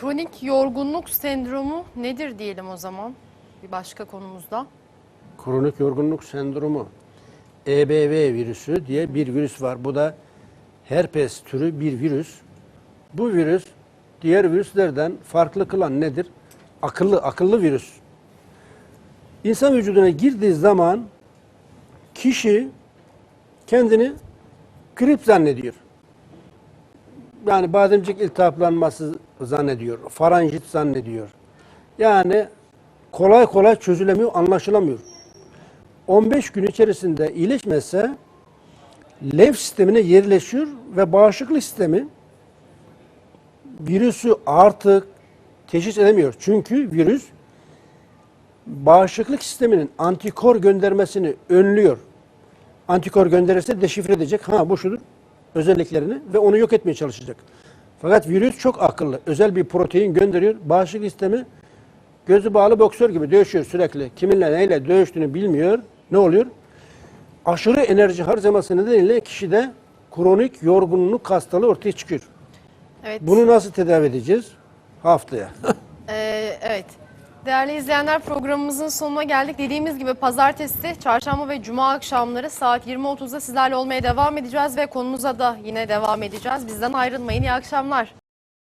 Kronik yorgunluk sendromu nedir diyelim o zaman bir başka konumuzda. Kronik yorgunluk sendromu. EBV virüsü diye bir virüs var. Bu da herpes türü bir virüs. Bu virüs diğer virüslerden farklı kılan nedir? Akıllı, akıllı virüs. İnsan vücuduna girdiği zaman kişi kendini grip zannediyor. Yani bademcik iltihaplanması zannediyor, faranjit zannediyor. Yani kolay kolay çözülemiyor, anlaşılamıyor. 15 gün içerisinde iyileşmezse lenf sistemine yerleşiyor ve bağışıklık sistemi virüsü artık teşhis edemiyor. Çünkü virüs bağışıklık sisteminin antikor göndermesini önlüyor. Antikor gönderirse deşifre edecek. Ha bu şudur özelliklerini ve onu yok etmeye çalışacak. Fakat virüs çok akıllı. Özel bir protein gönderiyor. Bağışıklık sistemi gözü bağlı boksör gibi dövüşüyor sürekli. Kiminle neyle dövüştüğünü bilmiyor. Ne oluyor? Aşırı enerji harcaması nedeniyle kişide kronik yorgunluk hastalığı ortaya çıkıyor. Evet. Bunu nasıl tedavi edeceğiz? Haftaya. Ee, evet. Değerli izleyenler programımızın sonuna geldik. Dediğimiz gibi pazartesi, çarşamba ve cuma akşamları saat 20.30'da sizlerle olmaya devam edeceğiz ve konumuza da yine devam edeceğiz. Bizden ayrılmayın. İyi akşamlar.